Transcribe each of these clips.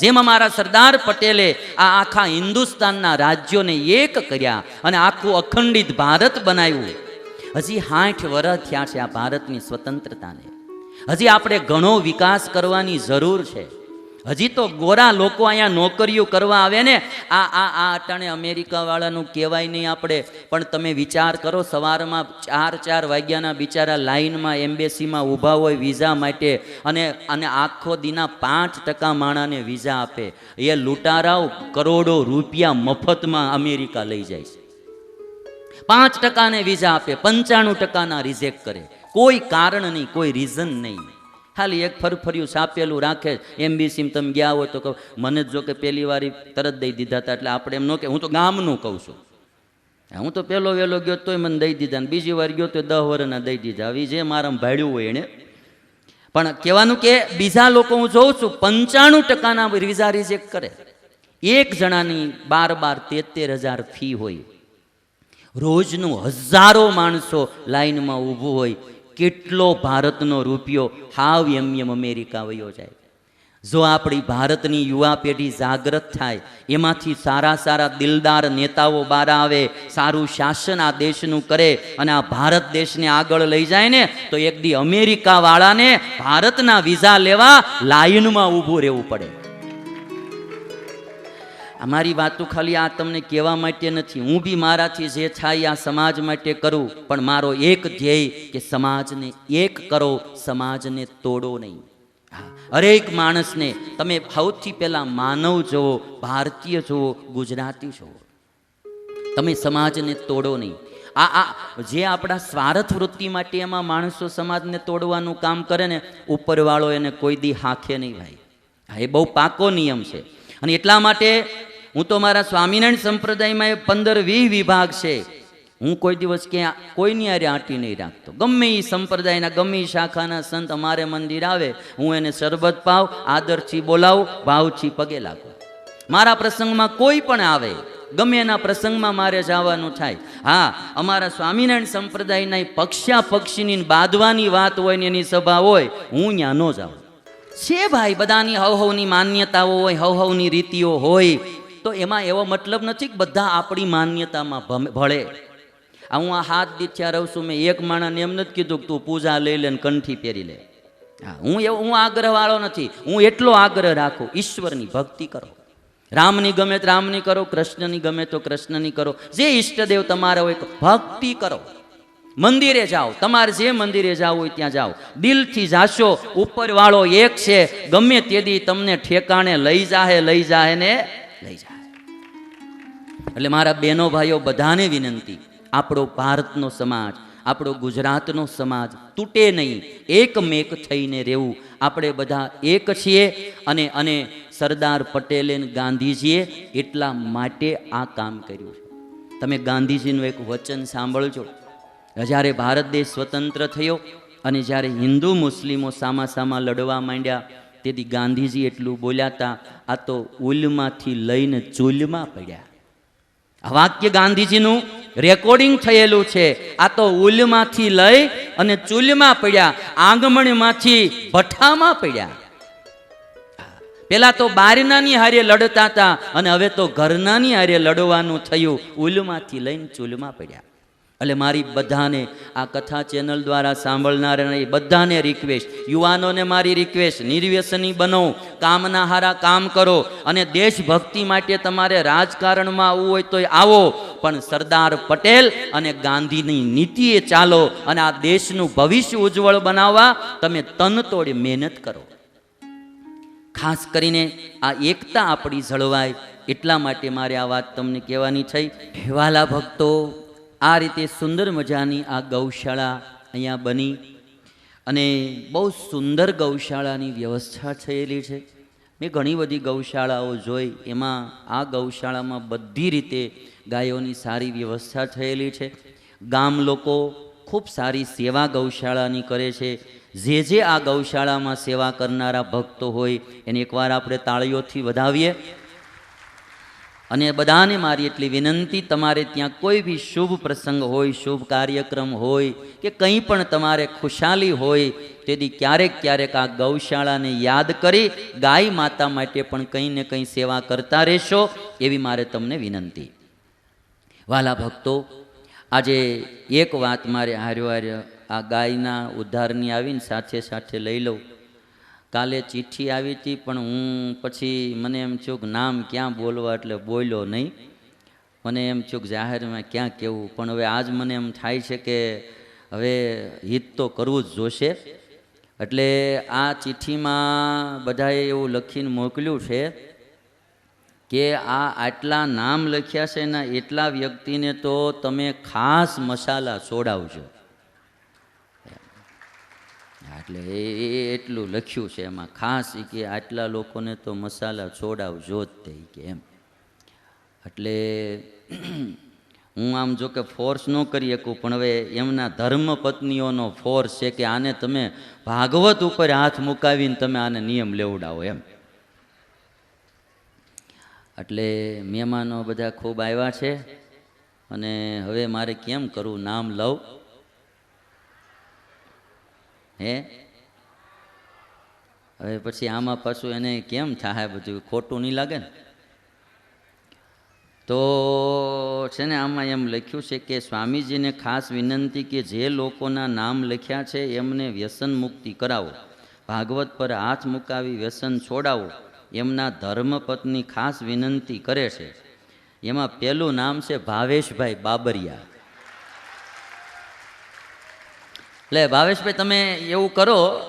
જેમ અમારા સરદાર પટેલે આ આખા હિન્દુસ્તાનના રાજ્યોને એક કર્યા અને આખું અખંડિત ભારત બનાવ્યું. હજી સાઠ વર્ષ થયા છે આ ભારતની સ્વતંત્રતાને. હજી આપણે ઘણો વિકાસ કરવાની જરૂર છે. હજી તો ગોરા લોકો અહીંયા નોકરીઓ કરવા આવે ને, આ આ આ અટાણે અમેરિકાવાળાનું કહેવાય નહીં આપણે, પણ તમે વિચાર કરો સવારમાં ચાર ચાર વાગ્યાના બિચારા લાઇનમાં એમ્બેસીમાં ઊભા હોય વિઝા માટે, અને અને આખો દીના પાંચ ટકા માણાને વિઝા આપે. એ લૂંટારાઓ કરોડો રૂપિયા મફતમાં અમેરિકા લઈ જાય છે. પાંચ ટકાને વિઝા આપે, પંચાણું ટકાના રિજેક્ટ કરે. કોઈ કારણ નહીં, કોઈ રીઝન નહીં. ખાલી એક ફરફર્યું સાપેલું રાખે એમ બી સીમ તમે ગયા હોય તો કહો, મને જ કે પહેલી વારી તરત દઈ દીધા હતા, એટલે આપણે એમ ન કે હું તો ગામનું કહું છું. હું તો પહેલો વહેલો ગયો તોય મને દઈ દીધા ને બીજી વાર ગયો તો દહ વર્ષના દઈ દીધા. હવે જે મારા ભાડ્યું હોય એણે પણ કહેવાનું કે બીજા લોકો હું જોઉં છું, પંચાણું ટકાના વિઝા રિજેક્ટ કરે. એક જણાની બાર બાર તેતેર હજાર ફી હોય. રોજનું હજારો માણસો લાઈનમાં ઊભું હોય. કેટલો ભારતનો રૂપિયો હાવ એમ એમ અમેરિકા વયો જાય જો આપણી ભારતની યુવા પેઢી જાગૃત થાય, એમાંથી સારા સારા દિલદાર નેતાઓ બહાર આવે, સારું શાસન આ દેશનું કરે અને આ ભારત દેશને આગળ લઈ જાય ને, તો એક દી અમેરિકાવાળાને ભારતના વિઝા લેવા લાઈનમાં ઊભું રહેવું પડે. અમારી વાતો ખાલી આ તમને કહેવા માટે નથી. હું બી મારાથી જે થાય આ સમાજ માટે કરું, પણ મારો એક ધ્યેય કે સમાજને એક કરો, સમાજને તોડો નહીં. હરેક માણસને તમે સૌથી પહેલાં માનવ જુઓ, ભારતીય જુઓ, ગુજરાતી જોવો તમે સમાજને તોડો નહીં. આ આ, જે આપણા સ્વાર્થ વૃત્તિ માટે એમાં માણસો સમાજને તોડવાનું કામ કરે ને, ઉપરવાળો એને કોઈ દી હાંખે નહીં ભાઈ. હા, એ બહુ પાકો નિયમ છે. અને એટલા માટે હું તો મારા સ્વામિનારાયણ સંપ્રદાયમાં પંદર વીસ વિભાગ છે. હું કોઈ દિવસ ક્યાં, કોઈની આરે આંટી નહીં રાખતો. ગમે એ સંપ્રદાયના, ગમે એ શાખાના સંત અમારે મંદિર આવે, હું એને શરબત પાવ, આદરથી બોલાવું ભાવથી પગે લાગુ. મારા પ્રસંગમાં કોઈ પણ આવે, ગમે એના પ્રસંગમાં મારે જવાનું થાય. હા, અમારા સ્વામિનારાયણ સંપ્રદાયના પક્ષા પક્ષીની બાંધવાની વાત હોય ને એની સભા હોય, હું ત્યાં ન જાઉં. છે ભાઈ, બધાની હવ હવની માન્યતાઓ હોય હવ હવની રીતિઓ હોય, તો એમાં એવો મતલબ નથી કે બધા આપણી માન્યતામાં ભળે. આ હું આ હાથ દીઠ્યા રહું છું, મેં એક માણસને એમ નથી કીધું કે તું પૂજા લઈ લે કંઠી પહેરી લે. હા, હું એવો, હું આગ્રહવાળો નથી, હું એટલો આગ્રહ રાખું, ઈશ્વરની ભક્તિ કરો. રામની ગમે તો રામની કરો, કૃષ્ણની ગમે તો કૃષ્ણની કરો. જે ઈષ્ટદેવ તમારા હોય, ભક્તિ કરો. મંદિરે જાઓ. તમારે જે મંદિરે જાવ હોય ત્યાં જાઓ. દિલથી જાશો, ઉપરવાળો એક છે, ગમે તેથી તમને ઠેકાણે લઈ જાહે લઈ જાહે ને લઈ જાહે. એટલે મારા બહેનો ભાઈઓ, બધાને વિનંતી, આપણો ભારતનો સમાજ, આપણો ગુજરાતનો સમાજ તૂટે નહીં. એકમેક થઈને રહેવું. આપણે બધા એક છીએ અને અને સરદાર પટેલે ગાંધીજીએ એટલા માટે આ કામ કર્યું છે. તમે ગાંધીજીનું એક વચન સાંભળજો. જ્યારે ભારત દેશ સ્વતંત્ર થયો અને જ્યારે હિન્દુ મુસ્લિમો સામા સામા લડવા માંડ્યા, તેથી ગાંધીજી એટલું બોલ્યા હતા, આ તો ઉલમાંથી લઈને ચૂલમાં પડ્યા. આ વાક્ય ગાંધીજીનું રેકોર્ડિંગ થયેલું છે. આ તો ઉલમાંથી લઈ અને ચૂલમાં પડ્યા, આંગમણમાંથી ભઠ્ઠામાં પડ્યા. પેલા તો બારનાની હારે લડતા હતા અને હવે તો ઘરનાની હારે લડવાનું થયું, ઉલમાંથી લઈને ચૂલમાં પડ્યા. એટલે મારી બધાને આ કથા ચેનલ દ્વારા સાંભળનારાને બધાને રિક્વેસ્ટ યુવાનોને મારી રિક્વેસ્ટ નિર્વ્યસની બનો, કામના હારા કામ કરો અને દેશભક્તિ માટે તમારે રાજકારણમાં આવવું હોય તો આવો. પણ સરદાર પટેલ અને ગાંધીની નીતિએ ચાલો અને આ દેશનું ભવિષ્ય ઉજ્જવળ બનાવવા તમે તન તોડે મહેનત કરો. ખાસ કરીને આ એકતા આપણી જળવાય એટલા માટે મારે આ વાત તમને કહેવાની થઈ. હેવાલા ભક્તો આ રીતે સુંદર મજાની આ ગૌશાળા અહીંયા બની અને બહુ સુંદર ગૌશાળાની વ્યવસ્થા થયેલી છે. મેં ઘણી બધી ગૌશાળાઓ જોઈ, એમાં આ ગૌશાળામાં બધી રીતે ગાયોની સારી વ્યવસ્થા થયેલી છે. ગામ લોકો ખૂબ સારી સેવા ગૌશાળાની કરે છે. જે જે આ ગૌશાળામાં સેવા કરનારા ભક્તો હોય, એને એકવાર આપણે તાળીઓથી વધાવીએ. અને બધાને મારી એટલી વિનંતી, તમારે ત્યાં કોઈ બી શુભ પ્રસંગ હોય, શુભ કાર્યક્રમ હોય કે કંઈ પણ તમારે ખુશાલી હોય, તેથી ક્યારેક ક્યારેક આ ગૌશાળાને યાદ કરી ગાય માતા માટે પણ કંઈ ને કંઈ સેવા કરતા રહેશો, એવી મારે તમને વિનંતી. વાલા ભક્તો, આજે એક વાત મારે હાર્યો હાર્યો, આ ગાયના ઉદ્ધારની આવીને સાથે સાથે લઈ લઉં. કાલે ચિઠ્ઠી આવી હતી, પણ હું પછી મને એમ થયું કે નામ ક્યાં બોલવા એટલે બોલ્યો નહીં. મને એમ થયું કે જાહેરમાં ક્યાં કહેવું પણ હવે આજ મને એમ થાય છે કે હવે હિત તો કરવું જ જોશે. એટલે આ ચિઠ્ઠીમાં બધાએ એવું લખીને મોકલ્યું છે કે આ આટલા નામ લખ્યા છે ને એટલા વ્યક્તિને તો તમે ખાસ મસાલા સોડાવજો. એટલે એ એ એટલું લખ્યું છે એમાં. ખાસ ઈ કે આટલા લોકોને તો મસાલા છોડાવજો જ તે કે એમ. એટલે હું આમ જો કે ફોર્સ ન કરી શકું, પણ હવે એમના ધર્મ પત્નીઓનો ફોર્સ છે કે આને તમે ભાગવત ઉપર હાથ મુકાવીને તમે આને નિયમ લેવડાવો એમ. એટલે મહેમાનો બધા ખૂબ આવ્યા છે. અને હવે મારે કેમ કરવું નામ લઉં. હે? હવે પછી આમાં પાછું એને કેમ થાય બધું? ખોટું નહીં લાગે ને? તો છે ને આમાં એમ લખ્યું છે કે સ્વામીજીને ખાસ વિનંતી કે જે લોકોના નામ લખ્યા છે એમને વ્યસન મુક્તિ કરાવો. ભાગવત પર હાથ મુકાવી વ્યસન છોડાવો. એમના ધર્મપત્ની ખાસ વિનંતી કરે છે. એમાં પહેલું નામ છે ભાવેશભાઈ બાબરિયા. એટલે ભાવેશભાઈ, તમે એવું કરો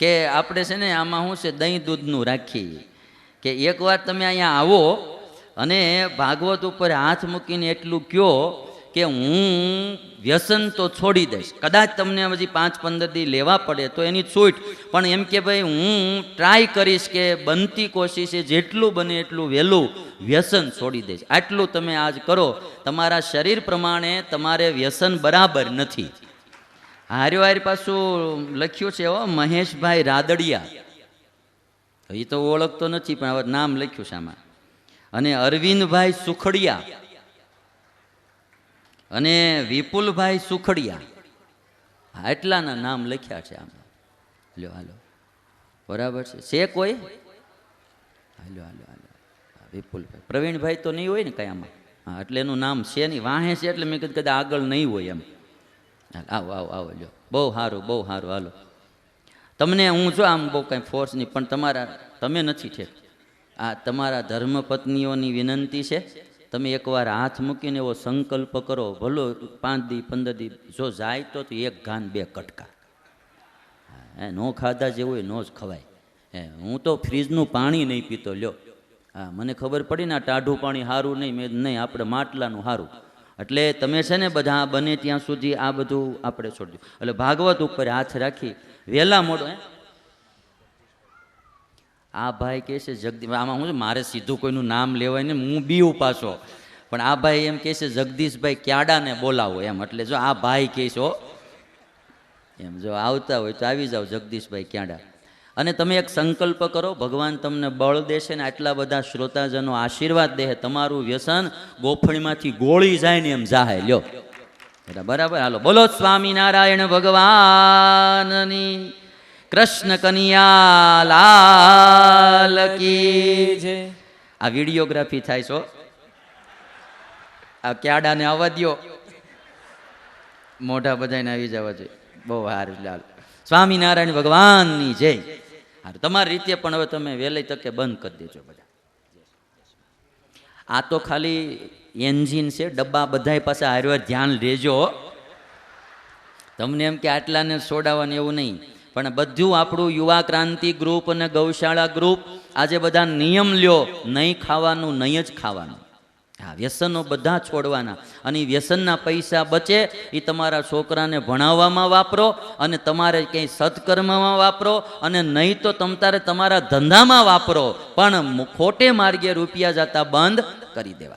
કે આપણે છે ને આમાં શું છે, દહીં દૂધનું રાખીએ. કે એકવાર તમે અહીંયા આવો અને ભાગવત ઉપર હાથ મૂકીને એટલું કયો કે હું વ્યસન તો છોડી દઈશ. કદાચ તમને હજી પાંચ પંદર દી લેવા પડે તો એની છૂટ. પણ એમ કે ભાઈ, હું ટ્રાય કરીશ કે બનતી કોશિશે જેટલું બને એટલું વહેલું વ્યસન છોડી દઈશ. આટલું તમે આજ કરો. તમારા શરીર પ્રમાણે તમારે વ્યસન બરાબર નથી. હાર્યો હાર પાછું લખ્યું છે હો મહેશભાઈ રાદડિયા. એ તો ઓળખતો નથી પણ હવે નામ લખ્યું છે આમાં. અને અરવિંદભાઈ સુખડિયા. અને વિપુલભાઈ સુખડિયા. આટલાના નામ લખ્યા છે આમાં. લ્યો હાલો. બરાબર છે. છે કોઈ? હાલો હાલો હાલો. વિપુલભાઈ. પ્રવીણભાઈ તો નહીં હોય ને કાંઈ આમાં. હા એટલે એનું નામ છે નહીં. વાહે છે એટલે મેં કીધું કદાચ આગળ નહીં હોય એમ. હાલ, આવો આવો આવો, લ્યો. બહુ સારું બહુ સારું હાલો. તમને હું જો આમ બહુ કાંઈ ફોર્સ નહીં, પણ તમારા, તમે નથી ઠેક. આ તમારા ધર્મપત્નીઓની વિનંતી છે, તમે એકવાર હાથ મૂકીને એવો સંકલ્પ કરો, ભલો પાંચ દી, પંદર દી, જો જાય તો તો એક ઘાન બે કટકા. હે નો ખાધા જેવું હોય, નો જ ખવાય. હે, હું તો ફ્રીજનું પાણી નહીં પીતો, લ્યો. હા, મને ખબર પડી ને આ ટાઢું પાણી સારું નહીં, મેં નહીં, આપણે માટલાનું સારું એટલે તમે છે ને બધા બને ત્યાં સુધી આ બધું આપણે છોડજો એટલે ભાગવત ઉપર હાથ રાખી વહેલા મોડો, હે? આ ભાઈ કહે છે, જગદીશ આમાં હું મારે સીધું કોઈનું નામ લેવાય ને હું બીવું પાછો. પણ આ ભાઈ એમ કહે છે, જગદીશભાઈ ક્યાડાને બોલાવો? એમ. એટલે જો આ ભાઈ કહે છો. એમ જો આવતા હોય તો આવી જાઓ, જગદીશભાઈ ક્યાડા? અને તમે એક સંકલ્પ કરો, ભગવાન તમને બળ દેશે ને આટલા બધા શ્રોતાજનો આશીર્વાદ દે તમારું વ્યસન ગોફણીમાંથી ગોળી જાય ને એમ જાહે. લ્યો. બરાબર? હાલો, બોલો, સ્વામિનારાયણ ભગવાનની કૃષ્ણ કનિયા લાલ છે આ વિડીયોગ્રાફી થાય છો આ ક્યાડાને આવવા દ્યો. મોઢા બધાને આવી જવા જોઈએ. બહુ સારું, લાલ. સ્વામિનારાયણ ભગવાનની જય. તમારી રીતે પણ હવે તમે વહેલી તકે બંધ કરી દેજો બધા. આ તો ખાલી એન્જિન છે, ડબ્બા બધાય પાસે હારવા ધ્યાન લેજો. તમને એમ કે આટલાને છોડાવવાનું એવું નહીં, પણ બધું આપણું યુવા ક્રાંતિ ગ્રુપ અને ગૌશાળા ગ્રુપ આજે બધા નિયમ લ્યો, નહીં ખાવાનું, નહીં જ ખાવાનું. હા વ્યસનો બધા છોડવાના. અને વ્યસનના પૈસા બચે એ તમારા છોકરાને ભણાવવામાં વાપરો, અને તમારે ક્યાંય સત્કર્મમાં વાપરો, અને નહીં તો તમ તારે તમારા ધંધામાં વાપરો. પણ ખોટે માર્ગે રૂપિયા જતા બંધ કરી દેવા